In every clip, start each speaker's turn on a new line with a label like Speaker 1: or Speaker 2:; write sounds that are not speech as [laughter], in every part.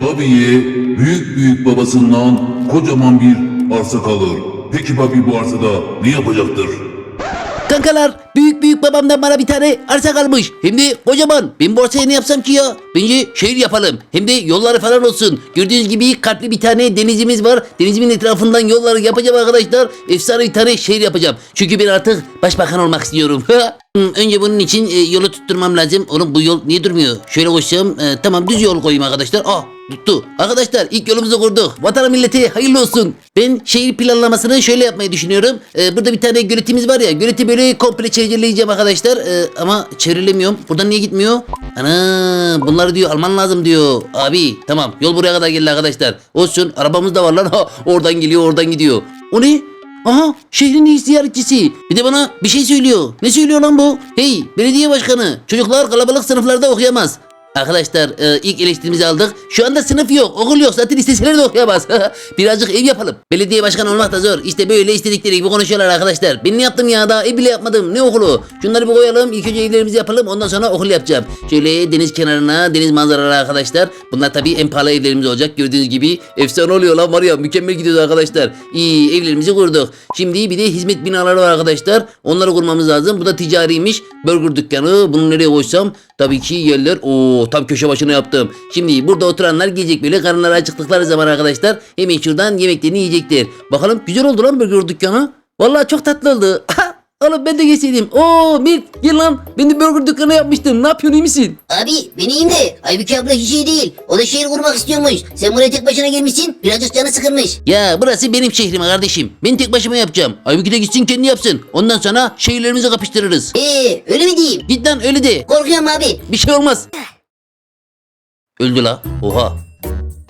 Speaker 1: Bobby'ye büyük büyük babasından kocaman bir arsa kalır. Peki Bobby bu arsada ne yapacaktır?
Speaker 2: Kankalar büyük büyük babamdan bana bir tane arsa kalmış. Hem de kocaman. Ben bu arsaya ne yapsam ki ya? Bence şehir yapalım. Hem de yolları falan olsun. Gördüğünüz gibi kalpli bir tane denizimiz var. Denizimin etrafından yolları yapacağım arkadaşlar. Efsane bir tane şehir yapacağım. Çünkü ben artık başbakan olmak istiyorum. [laughs] Hmm, Önce bunun için e, yolu tutturmam lazım. Oğlum bu yol niye durmuyor? Şöyle koşsam e, tamam düz yol koyayım arkadaşlar. Ah tuttu. Arkadaşlar ilk yolumuzu kurduk. Vatan milleti hayırlı olsun. Ben şehir planlamasını şöyle yapmayı düşünüyorum. Ee, burada bir tane göletimiz var ya. Göleti böyle komple çevreleyeceğim arkadaşlar. Ee, ama çevrelemiyorum. Buradan niye gitmiyor? Ana bunları diyor alman lazım diyor. Abi tamam yol buraya kadar geldi arkadaşlar. Olsun arabamız da var lan. [laughs] Ha, oradan geliyor oradan gidiyor. O ne? Aha şehrin ilk ziyaretçisi. Bir de bana bir şey söylüyor. Ne söylüyor lan bu? Hey belediye başkanı. Çocuklar kalabalık sınıflarda okuyamaz. Arkadaşlar e, ilk eleştirimizi aldık. Şu anda sınıf yok, okul yok. Zaten isteseler de okuyamaz. [laughs] Birazcık ev yapalım. Belediye başkanı olmak da zor. İşte böyle istedikleri gibi konuşuyorlar arkadaşlar. Ben ne yaptım ya daha ev bile yapmadım. Ne okulu? Şunları bir koyalım. İlk önce evlerimizi yapalım. Ondan sonra okul yapacağım. Şöyle deniz kenarına, deniz manzaralı arkadaşlar. Bunlar tabii en pahalı evlerimiz olacak. Gördüğünüz gibi efsane oluyor lan var ya. Mükemmel gidiyoruz arkadaşlar. İyi evlerimizi kurduk. Şimdi bir de hizmet binaları var arkadaşlar. Onları kurmamız lazım. Bu da ticariymiş. Burger dükkanı. Bunu nereye koysam? Tabii ki yerler. Oo tam köşe başına yaptım. Şimdi burada oturanlar gelecek böyle karınları acıktıkları zaman arkadaşlar hemen şuradan yemeklerini yiyecekler. Bakalım güzel oldu lan burger dükkanı. Vallahi çok tatlı oldu. [laughs] Oğlum ben de geçseydim. Oo Mirt gel lan. Ben de burger dükkanı yapmıştım. Ne yapıyorsun iyi misin?
Speaker 3: Abi ben iyiyim de Aybüke abla hiç iyi değil. O da şehir kurmak istiyormuş. Sen buraya tek başına gelmişsin. Birazcık canı sıkılmış.
Speaker 2: Ya burası benim şehrim kardeşim. Ben tek başıma yapacağım. Aybüke de gitsin kendi yapsın. Ondan sonra şehirlerimizi kapıştırırız.
Speaker 3: Ee öyle mi diyeyim?
Speaker 2: Git lan öyle de.
Speaker 3: Korkuyorum abi.
Speaker 2: Bir şey olmaz. Öldü la. Oha.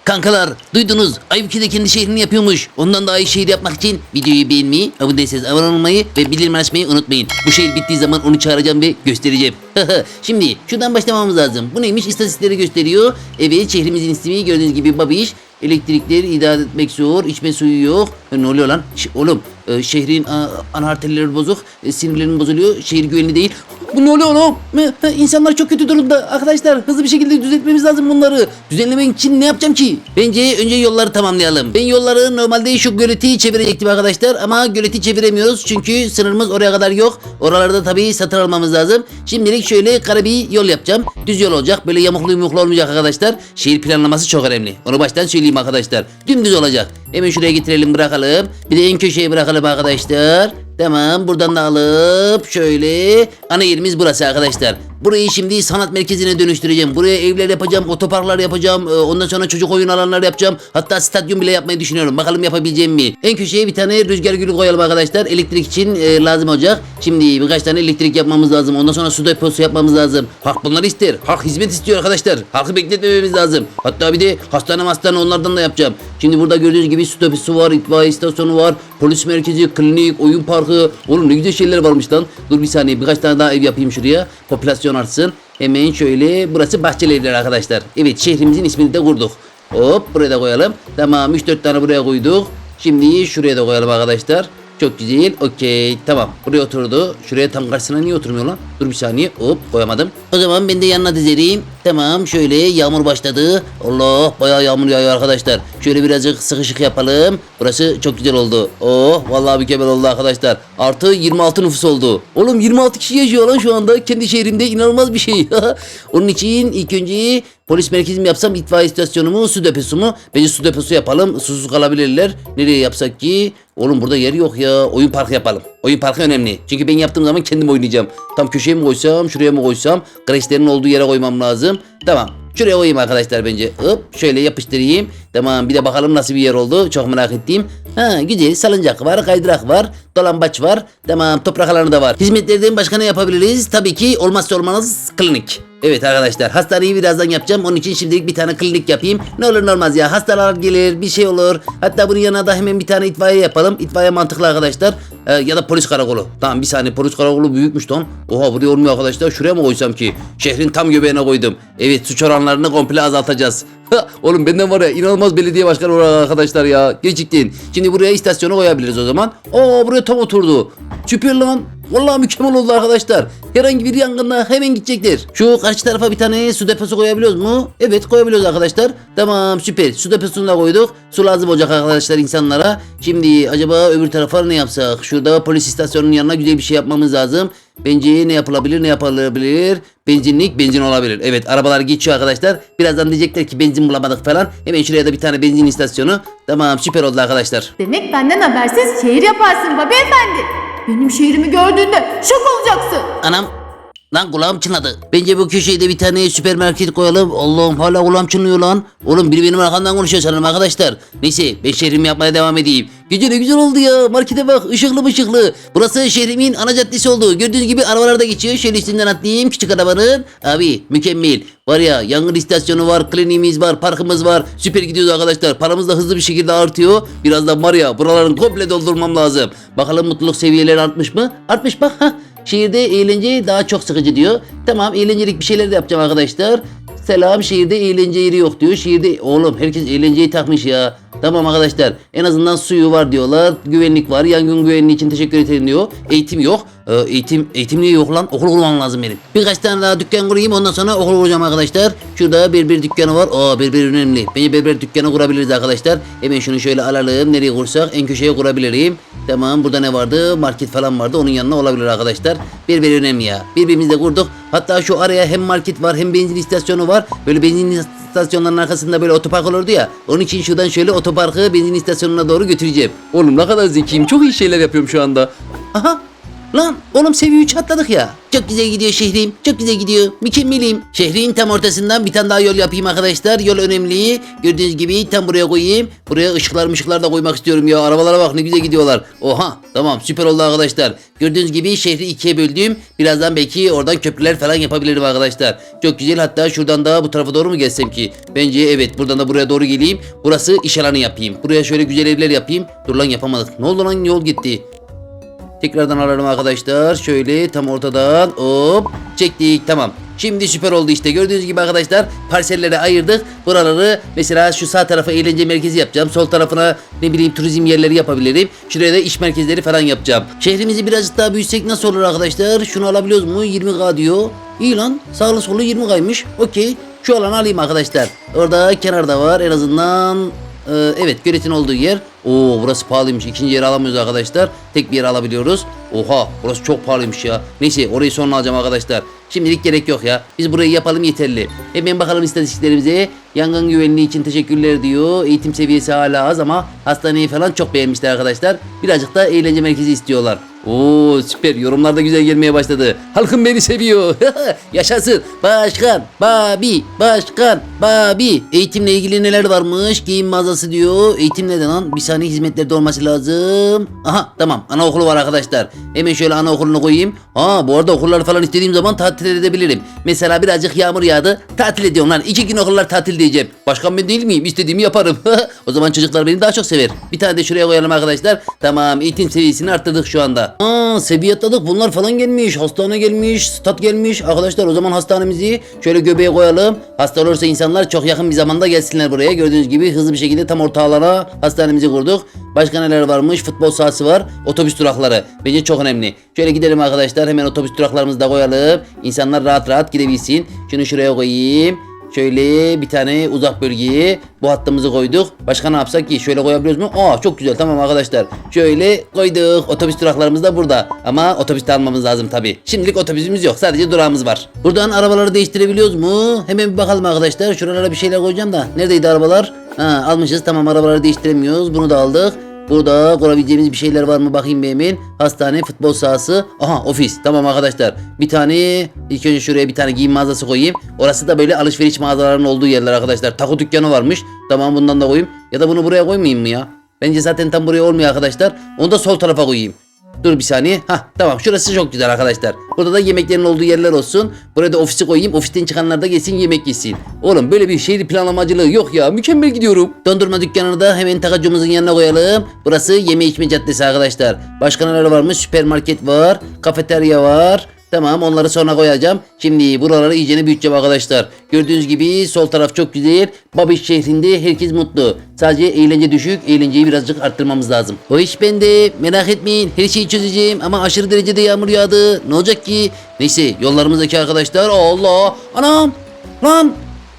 Speaker 2: Kankalar duydunuz Aybüke de kendi şehrini yapıyormuş. Ondan daha iyi şehir yapmak için videoyu beğenmeyi, abone değilseniz abone olmayı ve bildirim açmayı unutmayın. Bu şehir bittiği zaman onu çağıracağım ve göstereceğim. [laughs] Şimdi şuradan başlamamız lazım. Bu neymiş? İstatistikleri gösteriyor. Evet şehrimizin ismi gördüğünüz gibi Babiş. Elektrikleri idare etmek zor. içme suyu yok. E, ne oluyor lan? Ş- oğlum e, şehrin a, bozuk. E, sinirlerim bozuluyor. Şehir güvenli değil. Bu ne oluyor oğlum? E, e, İnsanlar çok kötü durumda. Arkadaşlar hızlı bir şekilde düzeltmemiz lazım bunları. Düzenlemek için ne yapacağım ki? Bence önce yolları tamamlayalım. Ben yolları normalde şu göleti çevirecektim arkadaşlar. Ama göleti çeviremiyoruz. Çünkü sınırımız oraya kadar yok. Oralarda tabii satın almamız lazım. Şimdilik şöyle kara bir yol yapacağım. Düz yol olacak. Böyle yamuklu yumuklu olmayacak arkadaşlar. Şehir planlaması çok önemli. Onu baştan söyleyeyim arkadaşlar. Dümdüz olacak. Hemen şuraya getirelim bırakalım. Bir de en köşeye bırakalım arkadaşlar. Tamam buradan da alıp şöyle ana yerimiz burası arkadaşlar. Burayı şimdi sanat merkezine dönüştüreceğim. Buraya evler yapacağım, otoparklar yapacağım. Ee, Ondan sonra çocuk oyun alanları yapacağım. Hatta stadyum bile yapmayı düşünüyorum. Bakalım yapabileceğim mi? En köşeye bir tane rüzgar gülü koyalım arkadaşlar. Elektrik için e, lazım olacak. Şimdi birkaç tane elektrik yapmamız lazım. Ondan sonra su deposu yapmamız lazım. Halk bunları ister. Halk hizmet istiyor arkadaşlar. Halkı bekletmememiz lazım. Hatta bir de hastane hastane onlardan da yapacağım. Şimdi burada gördüğünüz gibi su deposu var, itfaiye istasyonu var, polis merkezi, klinik, oyun parkı. Oğlum ne güzel şeyler varmış lan. Dur bir saniye birkaç tane daha ev yapayım şuraya. Popülasyon artsın. Hemen şöyle burası bahçeli evler arkadaşlar. Evet şehrimizin ismini de kurduk. Hop buraya da koyalım. Tamam 3-4 tane buraya koyduk. Şimdi şuraya da koyalım arkadaşlar. Çok güzel. Okey. Tamam. Buraya oturdu. Şuraya tam karşısına niye oturmuyor lan? Dur bir saniye. Hop koyamadım. O zaman ben de yanına dizereyim. Tamam. Şöyle yağmur başladı. Allah bayağı yağmur yağıyor arkadaşlar. Şöyle birazcık sıkışık yapalım. Burası çok güzel oldu. Oh vallahi mükemmel oldu arkadaşlar. Artı 26 nüfus oldu. Oğlum 26 kişi yaşıyor lan şu anda. Kendi şehrimde inanılmaz bir şey. [laughs] Onun için ilk önce Polis merkezi mi yapsam itfaiye istasyonu mu su deposu mu? Bence su deposu yapalım. Susuz kalabilirler. Nereye yapsak ki? Oğlum burada yer yok ya. Oyun parkı yapalım. Oyun parkı önemli. Çünkü ben yaptığım zaman kendim oynayacağım. Tam köşeye mi koysam, şuraya mı koysam? Kreşlerin olduğu yere koymam lazım. Tamam. Şuraya koyayım arkadaşlar bence. Hop şöyle yapıştırayım. Tamam bir de bakalım nasıl bir yer oldu. Çok merak ettiğim. Ha güzel salıncak var, kaydırak var, dolambaç var. Tamam toprak alanı da var. Hizmetlerden başka ne yapabiliriz? Tabii ki olmazsa olmaz klinik. Evet arkadaşlar hastaneyi birazdan yapacağım. Onun için şimdilik bir tane klinik yapayım. Ne olur ne olmaz ya. Hastalar gelir bir şey olur. Hatta bunun yanına da hemen bir tane itfaiye yapalım. İtfaiye mantıklı arkadaşlar. Ee, ya da polis karakolu. Tamam bir saniye polis karakolu büyükmüş tam. Oha buraya olmuyor arkadaşlar. Şuraya mı koysam ki? Şehrin tam göbeğine koydum. Evet suç oranlarını komple azaltacağız. Oğlum benden var ya inanılmaz belediye başkanı olarak arkadaşlar ya. Gerçekten. Şimdi buraya istasyonu koyabiliriz o zaman. Oo buraya tam oturdu. Süper lan. Vallahi mükemmel oldu arkadaşlar. Herhangi bir yangında hemen gidecektir. Şu karşı tarafa bir tane su deposu koyabiliyoruz mu? Evet koyabiliyoruz arkadaşlar. Tamam süper. Su deposunu da koyduk. Su lazım olacak arkadaşlar insanlara. Şimdi acaba öbür tarafa ne yapsak? Şurada polis istasyonunun yanına güzel bir şey yapmamız lazım. Bence ne yapılabilir ne yapılabilir? Benzinlik benzin olabilir. Evet arabalar geçiyor arkadaşlar. Birazdan diyecekler ki benzin bulamadık falan. Hemen şuraya da bir tane benzin istasyonu. Tamam süper oldu arkadaşlar.
Speaker 4: Demek benden habersiz şehir yaparsın Babi Efendi. Benim şehrimi gördüğünde şok olacaksın.
Speaker 2: Anam Lan kulağım çınladı. Bence bu köşeye de bir tane süpermarket koyalım. Allah'ım hala kulağım çınlıyor lan. Oğlum biri benim arkamdan konuşuyor sanırım arkadaşlar. Neyse ben şehrimi yapmaya devam edeyim. Gece ne güzel oldu ya. Markete bak ışıklı ışıklı. Burası şehrimin ana caddesi oldu. Gördüğünüz gibi arabalar da geçiyor. Şöyle üstünden atlayayım küçük arabanın. Abi mükemmel. Var ya yangın istasyonu var, kliniğimiz var, parkımız var. Süper gidiyoruz arkadaşlar. Paramız da hızlı bir şekilde artıyor. Birazdan var ya buraların komple doldurmam lazım. Bakalım mutluluk seviyeleri artmış mı? Artmış bak. Hah. Şehirde eğlence daha çok sıkıcı diyor. Tamam eğlencelik bir şeyler de yapacağım arkadaşlar. Selam şehirde eğlence yeri yok diyor. Şehirde oğlum herkes eğlenceyi takmış ya. Tamam arkadaşlar en azından suyu var diyorlar. Güvenlik var. Yangın güvenliği için teşekkür ederim diyor. Eğitim yok. Ee, eğitim eğitim niye yok lan? Okul kurmam lazım benim. Birkaç tane daha dükkan kurayım ondan sonra okul kuracağım arkadaşlar. Şurada berber dükkanı var. Aa berber önemli. Bence berber dükkanı kurabiliriz arkadaşlar. Hemen şunu şöyle alalım. Nereye kursak? En köşeye kurabilirim. Tamam burada ne vardı? Market falan vardı. Onun yanına olabilir arkadaşlar. Berber önemli ya. Birbirimizle kurduk. Hatta şu araya hem market var hem benzin istasyonu var. Böyle benzin istasyonlarının arkasında böyle otopark olurdu ya. Onun için şuradan şöyle otoparkı benzin istasyonuna doğru götüreceğim. Oğlum ne kadar zekiyim. Çok iyi şeyler yapıyorum şu anda. Aha Lan oğlum seviye 3 atladık ya. Çok güzel gidiyor şehrim. Çok güzel gidiyor. Mükemmelim. Şehrin tam ortasından bir tane daha yol yapayım arkadaşlar. Yol önemli. Gördüğünüz gibi tam buraya koyayım. Buraya ışıklar mışıklar da koymak istiyorum ya. Arabalara bak ne güzel gidiyorlar. Oha tamam süper oldu arkadaşlar. Gördüğünüz gibi şehri ikiye böldüm. Birazdan belki oradan köprüler falan yapabilirim arkadaşlar. Çok güzel hatta şuradan da bu tarafa doğru mu geçsem ki? Bence evet buradan da buraya doğru geleyim. Burası iş alanı yapayım. Buraya şöyle güzel evler yapayım. Dur lan yapamadık. Ne oldu lan yol gitti. Tekrardan alalım arkadaşlar. Şöyle tam ortadan hop çektik tamam. Şimdi süper oldu işte. Gördüğünüz gibi arkadaşlar parsellere ayırdık. Buraları mesela şu sağ tarafa eğlence merkezi yapacağım. Sol tarafına ne bileyim turizm yerleri yapabilirim. Şuraya da iş merkezleri falan yapacağım. Şehrimizi birazcık daha büyütsek nasıl olur arkadaşlar? Şunu alabiliyoruz mu? 20k diyor. İyi lan. Sağlı solu 20k'ymış. Okey. Şu alanı alayım arkadaşlar. Orada kenarda var. En azından ee, evet göletin olduğu yer. Oo burası pahalıymış. İkinci yeri alamıyoruz arkadaşlar. Tek bir yer alabiliyoruz. Oha burası çok pahalıymış ya. Neyse orayı sonra alacağım arkadaşlar. Şimdilik gerek yok ya. Biz burayı yapalım yeterli. Hemen bakalım istatistiklerimize. Yangın güvenliği için teşekkürler diyor. Eğitim seviyesi hala az ama hastaneyi falan çok beğenmişler arkadaşlar. Birazcık da eğlence merkezi istiyorlar. Oo süper yorumlar da güzel gelmeye başladı. Halkım beni seviyor. [laughs] Yaşasın. Başkan, Babi, Başkan, Babi. Eğitimle ilgili neler varmış? Giyim mağazası diyor. Eğitim neden lan? Bir saniye hizmetlerde olması lazım. Aha tamam anaokulu var arkadaşlar. Hemen şöyle anaokulunu koyayım. Ha bu arada okulları falan istediğim zaman tatil edebilirim. Mesela birazcık yağmur yağdı. Tatil ediyorum lan. İki gün okullar tatil diyeceğim. Başkan ben değil miyim? İstediğimi yaparım. [laughs] o zaman çocuklar beni daha çok sever. Bir tane de şuraya koyalım arkadaşlar. Tamam eğitim seviyesini arttırdık şu anda. Aa seviye. Bunlar falan gelmiş. Hastane gelmiş. Stat gelmiş. Arkadaşlar o zaman hastanemizi şöyle göbeğe koyalım. Hasta olursa insanlar çok yakın bir zamanda gelsinler buraya. Gördüğünüz gibi hızlı bir şekilde tam ortalara hastanemizi kurduk. Başka neler varmış? Futbol sahası var. Otobüs durakları. Bence çok önemli. Şöyle gidelim arkadaşlar. Hemen otobüs duraklarımızı da koyalım. İnsanlar rahat rahat gidebilsin. Şunu şuraya koyayım. Şöyle bir tane uzak bölgeye bu hattımızı koyduk. Başka ne yapsak ki? Şöyle koyabiliyoruz mu? Aa çok güzel tamam arkadaşlar. Şöyle koyduk. Otobüs duraklarımız da burada. Ama otobüste almamız lazım tabi. Şimdilik otobüsümüz yok. Sadece durağımız var. Buradan arabaları değiştirebiliyoruz mu? Hemen bir bakalım arkadaşlar. Şuralara bir şeyler koyacağım da. Neredeydi arabalar? Ha almışız. Tamam arabaları değiştiremiyoruz. Bunu da aldık. Burada kurabileceğimiz bir şeyler var mı bakayım bir hemen. Hastane, futbol sahası. Aha ofis. Tamam arkadaşlar. Bir tane ilk önce şuraya bir tane giyim mağazası koyayım. Orası da böyle alışveriş mağazalarının olduğu yerler arkadaşlar. Taku dükkanı varmış. Tamam bundan da koyayım. Ya da bunu buraya koymayayım mı ya? Bence zaten tam buraya olmuyor arkadaşlar. Onu da sol tarafa koyayım. Dur bir saniye. Hah tamam şurası çok güzel arkadaşlar. Burada da yemeklerin olduğu yerler olsun. Buraya da ofisi koyayım. Ofisten çıkanlar da gelsin yemek yesin. Oğlum böyle bir şehir planlamacılığı yok ya. Mükemmel gidiyorum. Dondurma dükkanını da hemen takacımızın yanına koyalım. Burası yeme içme caddesi arkadaşlar. Başka neler varmış? Süpermarket var. Kafeterya var. Tamam onları sonra koyacağım. Şimdi buraları iyicene büyüteceğim arkadaşlar. Gördüğünüz gibi sol taraf çok güzel. Babiş şehrinde herkes mutlu. Sadece eğlence düşük. Eğlenceyi birazcık arttırmamız lazım. O iş bende. Merak etmeyin. Her şeyi çözeceğim. Ama aşırı derecede yağmur yağdı. Ne olacak ki? Neyse yollarımızdaki arkadaşlar. Allah. Anam. Lan.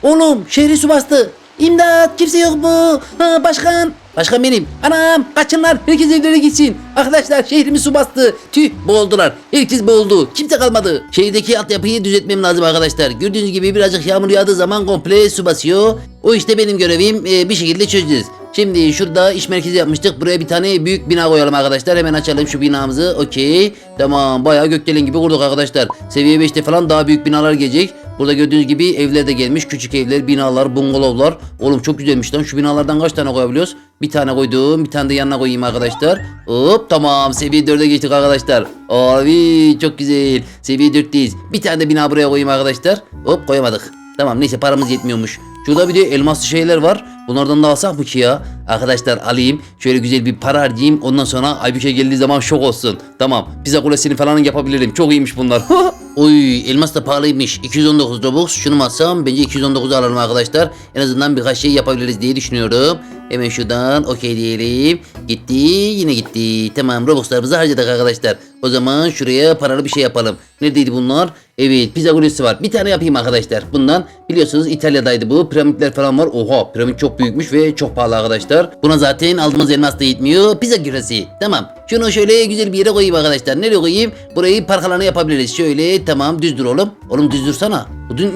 Speaker 2: Oğlum şehri su bastı. İmdat kimse yok mu? Ha, başkan. Başkan benim. Anam kaçın lan. Herkes evlere gitsin. Arkadaşlar şehrimi su bastı. Tüh boğuldular. Herkes boğuldu. Kimse kalmadı. Şehirdeki altyapıyı düzeltmem lazım arkadaşlar. Gördüğünüz gibi birazcık yağmur yağdığı zaman komple su basıyor. O işte benim görevim Ee, bir şekilde çözeceğiz. Şimdi şurada iş merkezi yapmıştık. Buraya bir tane büyük bina koyalım arkadaşlar. Hemen açalım şu binamızı. Okey. Tamam bayağı gökdelen gibi kurduk arkadaşlar. Seviye 5'te falan daha büyük binalar gelecek. Burada gördüğünüz gibi evler de gelmiş. Küçük evler, binalar, bungalovlar. Oğlum çok güzelmiş lan. Şu binalardan kaç tane koyabiliyoruz? Bir tane koydum. Bir tane de yanına koyayım arkadaşlar. Hop tamam. Seviye 4'e geçtik arkadaşlar. Abi çok güzel. Seviye 4'teyiz. Bir tane de bina buraya koyayım arkadaşlar. Hop koyamadık. Tamam neyse paramız yetmiyormuş. Şurada bir de elmaslı şeyler var. Bunlardan da alsak mı ki ya? Arkadaşlar alayım. Şöyle güzel bir para harcayayım. Ondan sonra Aybüke geldiği zaman şok olsun. Tamam. Pizza kulesini falan yapabilirim. Çok iyiymiş bunlar. [laughs] Oy elmas da pahalıymış. 219 Robux. Şunu mu alsam? Bence 219 alalım arkadaşlar. En azından birkaç şey yapabiliriz diye düşünüyorum. Hemen şuradan okey diyelim. Gitti yine gitti. Tamam Robux'larımızı harcadık arkadaşlar. O zaman şuraya paralı bir şey yapalım. Neredeydi bunlar? Evet pizza kulesi var. Bir tane yapayım arkadaşlar. Bundan biliyorsunuz İtalya'daydı bu. Piramitler falan var. Oha piramit çok büyükmüş ve çok pahalı arkadaşlar. Buna zaten aldığımız elmas da yetmiyor. Pizza kulesi. Tamam. Şunu şöyle güzel bir yere koyayım arkadaşlar. Nereye koyayım? Burayı park alanı yapabiliriz. Şöyle tamam düz dur oğlum. Oğlum düz dursana.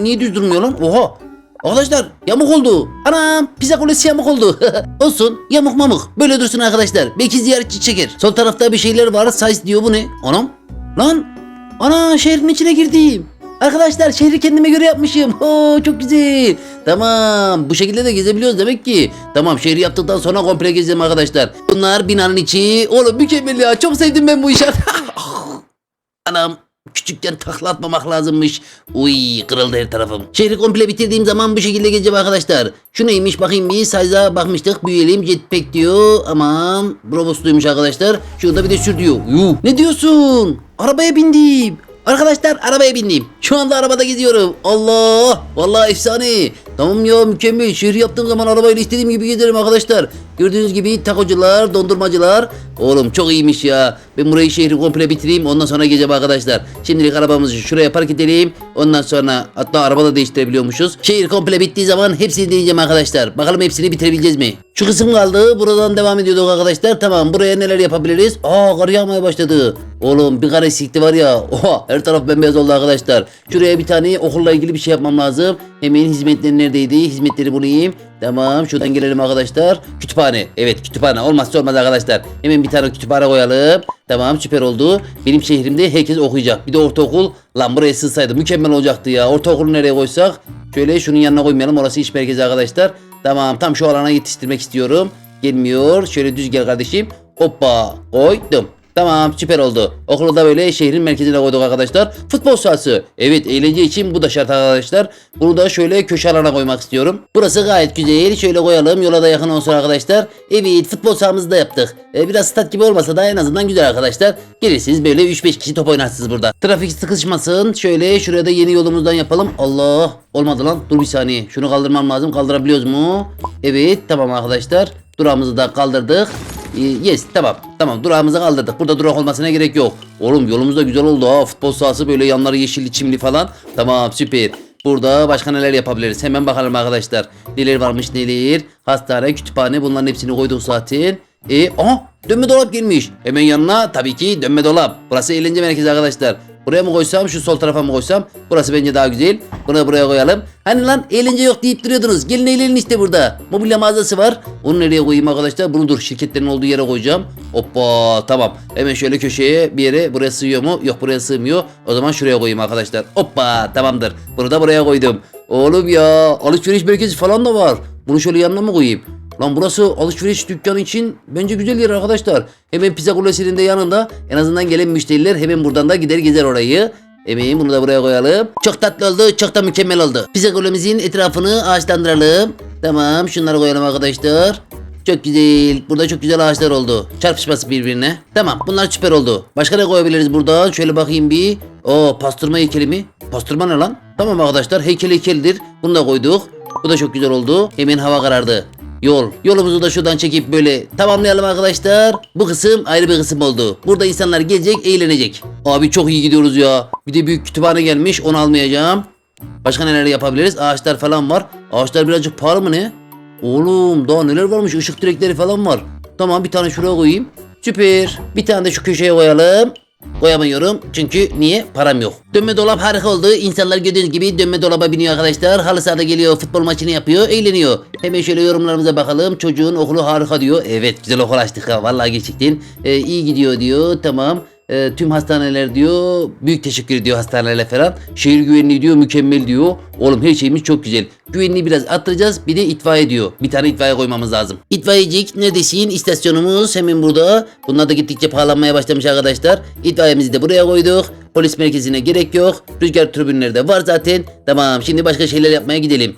Speaker 2: Niye düz durmuyor lan? Oha. Arkadaşlar yamuk oldu. Anam pizza kulesi yamuk oldu. [laughs] Olsun yamuk mamuk. Böyle dursun arkadaşlar. Belki ziyaretçi çeker. Sol tarafta bir şeyler var. Size diyor bu ne? Anam. Lan. Ana şehrin içine girdim. Arkadaşlar şehri kendime göre yapmışım. [laughs] Oo çok güzel. Tamam bu şekilde de gezebiliyoruz demek ki. Tamam şehri yaptıktan sonra komple gezeceğim arkadaşlar. Bunlar binanın içi. Oğlum mükemmel ya. Çok sevdim ben bu işi. [laughs] Anam küçükken takla atmamak lazımmış. Uy kırıldı her tarafım. Şehri komple bitirdiğim zaman bu şekilde gezeceğim arkadaşlar. Şu neymiş bakayım bir size'a bakmıştık. Büyüyelim jetpack diyor. Aman Robux'luymuş arkadaşlar. Şurada bir de sür diyor. Yuh. Ne diyorsun? Arabaya bindim. Arkadaşlar arabaya bindim. Şu anda arabada geziyorum. Allah! Vallahi efsane. Tamam ya mükemmel. Şehri yaptığım zaman arabayla istediğim gibi gezerim arkadaşlar. Gördüğünüz gibi takocular, dondurmacılar. Oğlum çok iyiymiş ya. Ben burayı şehri komple bitireyim. Ondan sonra gezeceğim arkadaşlar. Şimdilik arabamızı şuraya park edelim. Ondan sonra hatta araba da değiştirebiliyormuşuz. Şehir komple bittiği zaman hepsini deneyeceğim arkadaşlar. Bakalım hepsini bitirebileceğiz mi? Şu kısım kaldı. Buradan devam ediyorduk arkadaşlar. Tamam buraya neler yapabiliriz? Aa kar yağmaya başladı. Oğlum bir kar eksikti var ya. Oha her taraf bembeyaz oldu arkadaşlar. Şuraya bir tane okulla ilgili bir şey yapmam lazım. Hemen hizmetleri neredeydi? Hizmetleri bulayım. Tamam şuradan gelelim arkadaşlar. Kütüphane. Evet kütüphane. Olmazsa olmaz arkadaşlar. Hemen bir tane kütüphane koyalım. Tamam süper oldu. Benim şehrimde herkes okuyacak. Bir de ortaokul. Lan buraya sığsaydı mükemmel olacaktı ya. Ortaokulu nereye koysak? Şöyle şunun yanına koymayalım. Orası iş merkezi arkadaşlar. Tamam tam şu alana yetiştirmek istiyorum. Gelmiyor. Şöyle düz gel kardeşim. Hoppa koydum. Tamam süper oldu. Okulu da böyle şehrin merkezine koyduk arkadaşlar. Futbol sahası. Evet eğlence için bu da şart arkadaşlar. Bunu da şöyle köşe alana koymak istiyorum. Burası gayet güzel. Şöyle koyalım. Yola da yakın olsun arkadaşlar. Evet futbol sahamızı da yaptık. Ee, biraz stat gibi olmasa da en azından güzel arkadaşlar. Gelirsiniz böyle 3-5 kişi top oynarsınız burada. Trafik sıkışmasın. Şöyle şuraya da yeni yolumuzdan yapalım. Allah. Olmadı lan. Dur bir saniye. Şunu kaldırmam lazım. Kaldırabiliyoruz mu? Evet tamam arkadaşlar. Durağımızı da kaldırdık. Ee, Yes tamam tamam durağımızı kaldırdık. Burada durak olmasına gerek yok. Oğlum yolumuz da güzel oldu ha. Futbol sahası böyle yanları yeşilli çimli falan. Tamam süper. Burada başka neler yapabiliriz? Hemen bakalım arkadaşlar. Neler varmış neler. Hastane, kütüphane bunların hepsini koyduk zaten. E, aha dönme dolap girmiş. Hemen yanına tabii ki dönme dolap. Burası eğlence merkezi arkadaşlar. Buraya mı koysam şu sol tarafa mı koysam? Burası bence daha güzel. Bunu buraya koyalım. Hani lan eğlence yok deyip duruyordunuz. Gelin eğlenin işte burada. Mobilya mağazası var. Onu nereye koyayım arkadaşlar? Bunu dur şirketlerin olduğu yere koyacağım. Hoppa tamam. Hemen şöyle köşeye bir yere buraya sığıyor mu? Yok buraya sığmıyor. O zaman şuraya koyayım arkadaşlar. Hoppa tamamdır. Bunu da buraya koydum. Oğlum ya alışveriş merkezi falan da var. Bunu şöyle yanına mı koyayım? Lan burası alışveriş dükkanı için bence güzel yer arkadaşlar. Hemen pizza kulesinin de yanında. En azından gelen müşteriler hemen buradan da gider gezer orayı. Emeğin bunu da buraya koyalım. Çok tatlı oldu, çok da mükemmel oldu. Pizza kulemizin etrafını ağaçlandıralım. Tamam, şunları koyalım arkadaşlar. Çok güzel. Burada çok güzel ağaçlar oldu. Çarpışması birbirine. Tamam bunlar süper oldu. Başka ne koyabiliriz burada? Şöyle bakayım bir. Oo pastırma heykeli mi? Pastırma ne lan? Tamam arkadaşlar heykel heykelidir. Bunu da koyduk. Bu da çok güzel oldu. Hemen hava karardı. Yol. Yolumuzu da şuradan çekip böyle tamamlayalım arkadaşlar. Bu kısım ayrı bir kısım oldu. Burada insanlar gelecek, eğlenecek. Abi çok iyi gidiyoruz ya. Bir de büyük kütüphane gelmiş. Onu almayacağım. Başka neler yapabiliriz? Ağaçlar falan var. Ağaçlar birazcık pahalı mı ne? Oğlum daha neler varmış? Işık direkleri falan var. Tamam bir tane şuraya koyayım. Süper. Bir tane de şu köşeye koyalım. Koyamıyorum çünkü niye? Param yok. Dönme dolap harika oldu. İnsanlar gördüğünüz gibi dönme dolaba biniyor arkadaşlar. Halı sahada geliyor futbol maçını yapıyor. Eğleniyor. Hemen şöyle yorumlarımıza bakalım. Çocuğun okulu harika diyor. Evet güzel okul açtık ha. Vallahi gerçekten. Ee, iyi gidiyor diyor. Tamam. Ee, tüm hastaneler diyor büyük teşekkür ediyor hastanelerle falan. Şehir güvenliği diyor mükemmel diyor. Oğlum her şeyimiz çok güzel. Güvenliği biraz arttıracağız bir de itfaiye diyor. Bir tane itfaiye koymamız lazım. İtfaiyecik neredesin? İstasyonumuz hemen burada. Bunlar da gittikçe pahalanmaya başlamış arkadaşlar. İtfaiyemizi de buraya koyduk. Polis merkezine gerek yok. Rüzgar tribünleri de var zaten. Tamam şimdi başka şeyler yapmaya gidelim.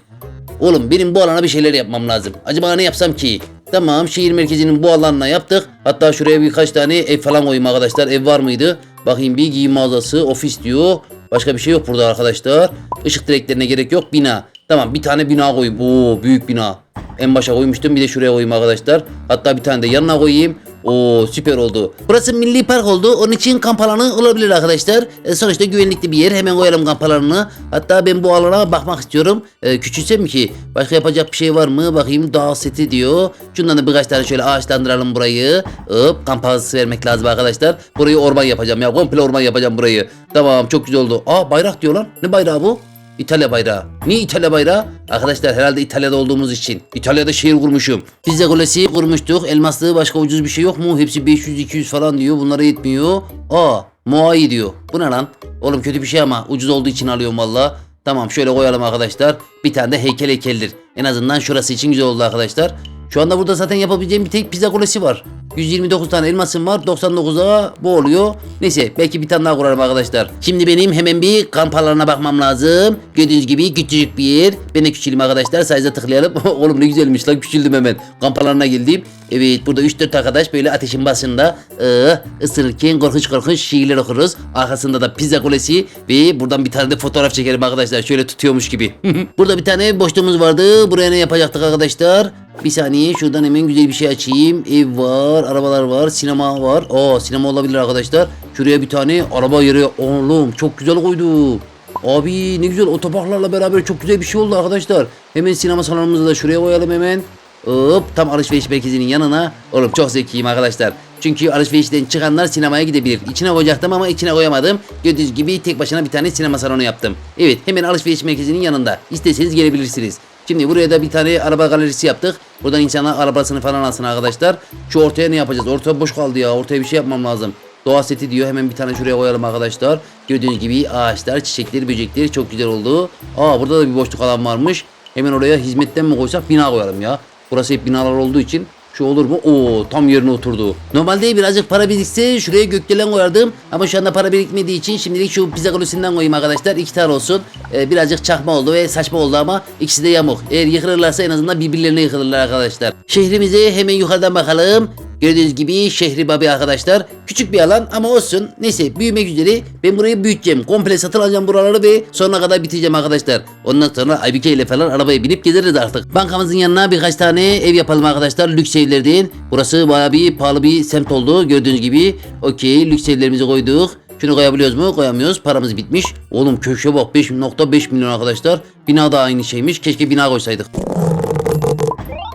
Speaker 2: Oğlum benim bu alana bir şeyler yapmam lazım. Acaba ne yapsam ki? Tamam şehir merkezinin bu alanına yaptık. Hatta şuraya birkaç tane ev falan koyayım arkadaşlar. Ev var mıydı? Bakayım bir giyim mağazası, ofis diyor. Başka bir şey yok burada arkadaşlar. Işık direklerine gerek yok. Bina. Tamam bir tane bina koyayım. Oo büyük bina. En başa koymuştum bir de şuraya koyayım arkadaşlar. Hatta bir tane de yanına koyayım. Oo süper oldu. Burası milli park oldu. Onun için kamp alanı olabilir arkadaşlar. E, sonuçta güvenlikli bir yer. Hemen koyalım kamp alanını. Hatta ben bu alana bakmak istiyorum. E, küçülsem ki? Başka yapacak bir şey var mı? Bakayım dağ seti diyor. Şundan da birkaç tane şöyle ağaçlandıralım burayı. Hop kamp havası vermek lazım arkadaşlar. Burayı orman yapacağım ya. Komple orman yapacağım burayı. Tamam çok güzel oldu. Aa bayrak diyor lan. Ne bayrağı bu? İtalya bayrağı. Niye İtalya bayrağı? Arkadaşlar herhalde İtalya'da olduğumuz için. İtalya'da şehir kurmuşum. Pizza kulesi kurmuştuk. Elmaslı başka ucuz bir şey yok mu? Hepsi 500-200 falan diyor. Bunlara yetmiyor. Aa Moai diyor. Bu ne lan? Oğlum kötü bir şey ama ucuz olduğu için alıyorum valla. Tamam şöyle koyalım arkadaşlar. Bir tane de heykel heykeldir. En azından şurası için güzel oldu arkadaşlar. Şu anda burada zaten yapabileceğim bir tek pizza kulesi var. 129 tane elmasım var. 99'a bu oluyor. Neyse belki bir tane daha kurarım arkadaşlar. Şimdi benim hemen bir kamp alanına bakmam lazım. Gördüğünüz gibi küçücük bir yer. Ben de küçüleyim arkadaşlar. Size'a tıklayalım. [laughs] Oğlum ne güzelmiş lan küçüldüm hemen. Kamp alanına geldim. Evet burada 3-4 arkadaş böyle ateşin başında ıı, ısırırken korkunç korkunç şiirler okuruz. Arkasında da pizza kulesi ve buradan bir tane de fotoğraf çekelim arkadaşlar. Şöyle tutuyormuş gibi. [laughs] burada bir tane boşluğumuz vardı. Buraya ne yapacaktık arkadaşlar? Bir saniye şuradan hemen güzel bir şey açayım. Ev var, arabalar var, sinema var. Aa sinema olabilir arkadaşlar. Şuraya bir tane araba yeri. Oğlum çok güzel koydu. Abi ne güzel otoparklarla beraber çok güzel bir şey oldu arkadaşlar. Hemen sinema salonumuzu da şuraya koyalım hemen. Hop tam alışveriş merkezinin yanına. Oğlum çok zekiyim arkadaşlar. Çünkü alışverişten çıkanlar sinemaya gidebilir. İçine koyacaktım ama içine koyamadım. Gördüğünüz gibi tek başına bir tane sinema salonu yaptım. Evet hemen alışveriş merkezinin yanında. İsterseniz gelebilirsiniz. Şimdi buraya da bir tane araba galerisi yaptık. Buradan insanlar arabasını falan alsın arkadaşlar. Şu ortaya ne yapacağız? Orta boş kaldı ya. Ortaya bir şey yapmam lazım. Doğa seti diyor. Hemen bir tane şuraya koyalım arkadaşlar. Gördüğünüz gibi ağaçlar, çiçekler, böcekler çok güzel oldu. Aa burada da bir boşluk alan varmış. Hemen oraya hizmetten mi koysak bina koyalım ya. Burası hep binalar olduğu için şu olur mu? Oo tam yerine oturdu. Normalde birazcık para birikse şuraya gökdelen koyardım. Ama şu anda para birikmediği için şimdilik şu pizza kulesinden koyayım arkadaşlar. İki tane olsun. Ee, birazcık çakma oldu ve saçma oldu ama ikisi de yamuk. Eğer yıkılırlarsa en azından birbirlerine yıkılırlar arkadaşlar. Şehrimize hemen yukarıdan bakalım. Gördüğünüz gibi şehri babi arkadaşlar. Küçük bir alan ama olsun. Neyse büyümek üzere. Ben burayı büyüteceğim. Komple satın alacağım buraları ve sonuna kadar bitireceğim arkadaşlar. Ondan sonra Aybike ile falan arabaya binip gezeriz artık. Bankamızın yanına birkaç tane ev yapalım arkadaşlar. Lüks evlerden. Burası bayağı bir pahalı bir semt oldu. Gördüğünüz gibi. Okey lüks evlerimizi koyduk. Şunu koyabiliyoruz mu? Koyamıyoruz. Paramız bitmiş. Oğlum köşe bak 5.5 milyon arkadaşlar. Bina da aynı şeymiş. Keşke bina koysaydık.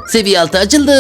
Speaker 2: Seviye altı açıldı.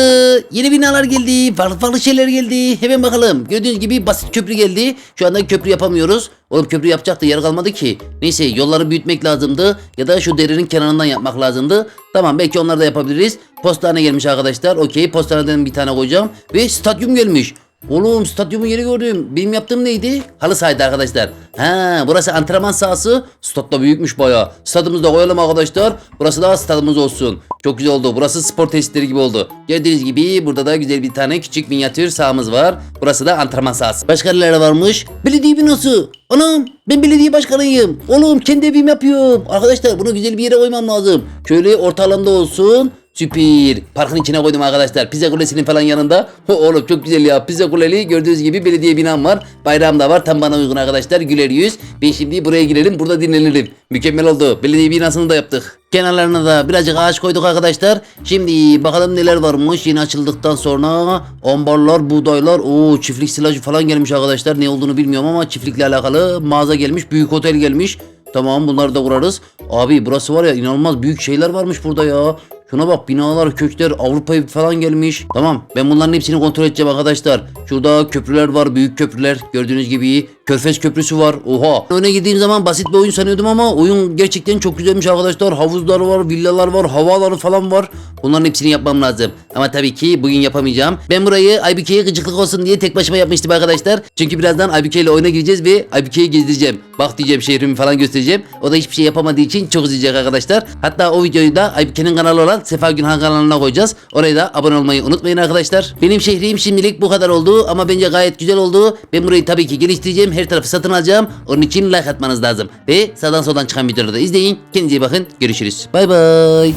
Speaker 2: Yeni binalar geldi. Farklı farklı şeyler geldi. Hemen bakalım. Gördüğünüz gibi basit köprü geldi. Şu anda köprü yapamıyoruz. Oğlum köprü yapacaktı yer kalmadı ki. Neyse yolları büyütmek lazımdı. Ya da şu derinin kenarından yapmak lazımdı. Tamam belki onları da yapabiliriz. Postane gelmiş arkadaşlar. Okey postaneden bir tane koyacağım. Ve stadyum gelmiş. Oğlum stadyumun yeri gördüm. Benim yaptığım neydi? Halı sahaydı arkadaşlar. Ha, burası antrenman sahası. Stat da büyükmüş bayağı. Stadımızı da koyalım arkadaşlar. Burası da stadımız olsun. Çok güzel oldu. Burası spor tesisleri gibi oldu. Gördüğünüz gibi burada da güzel bir tane küçük minyatür sahamız var. Burası da antrenman sahası. Başka nerelere varmış? Belediye binası. Anam ben belediye başkanıyım. Oğlum kendi evim yapıyorum. Arkadaşlar bunu güzel bir yere koymam lazım. Şöyle orta alanda olsun. Süper. Parkın içine koydum arkadaşlar. Pizza kulesinin falan yanında. Ho, oğlum çok güzel ya. Pizza kuleli gördüğünüz gibi belediye binam var. Bayrağım da var. Tam bana uygun arkadaşlar. Güler yüz. Ben şimdi buraya girelim. Burada dinlenirim. Mükemmel oldu. Belediye binasını da yaptık. Kenarlarına da birazcık ağaç koyduk arkadaşlar. Şimdi bakalım neler varmış yeni açıldıktan sonra. Ambarlar, buğdaylar, o çiftlik silajı falan gelmiş arkadaşlar. Ne olduğunu bilmiyorum ama çiftlikle alakalı mağaza gelmiş, büyük otel gelmiş. Tamam bunları da kurarız. Abi burası var ya inanılmaz büyük şeyler varmış burada ya. Şuna bak binalar, kökler, Avrupa evi falan gelmiş. Tamam ben bunların hepsini kontrol edeceğim arkadaşlar. Şurada köprüler var, büyük köprüler. Gördüğünüz gibi Körfez Köprüsü var. Oha. Öne gittiğim zaman basit bir oyun sanıyordum ama oyun gerçekten çok güzelmiş arkadaşlar. Havuzlar var, villalar var, havaları falan var. Bunların hepsini yapmam lazım. Ama tabii ki bugün yapamayacağım. Ben burayı Aybüke'ye gıcıklık olsun diye tek başıma yapmıştım arkadaşlar. Çünkü birazdan Aybüke ile oyuna gireceğiz ve Aybüke'yi gezdireceğim. Bak diyeceğim şehrimi falan göstereceğim. O da hiçbir şey yapamadığı için çok üzülecek arkadaşlar. Hatta o videoyu da Aybüke'nin kanalı olan Sefa Günhan kanalına koyacağız. Oraya da abone olmayı unutmayın arkadaşlar. Benim şehrim şimdilik bu kadar oldu ama bence gayet güzel oldu. Ben burayı tabii ki geliştireceğim. Her tarafı satın alacağım. Onun için like atmanız lazım. Ve sağdan soldan çıkan videoları da izleyin. Kendinize iyi bakın. Görüşürüz. Bay bay.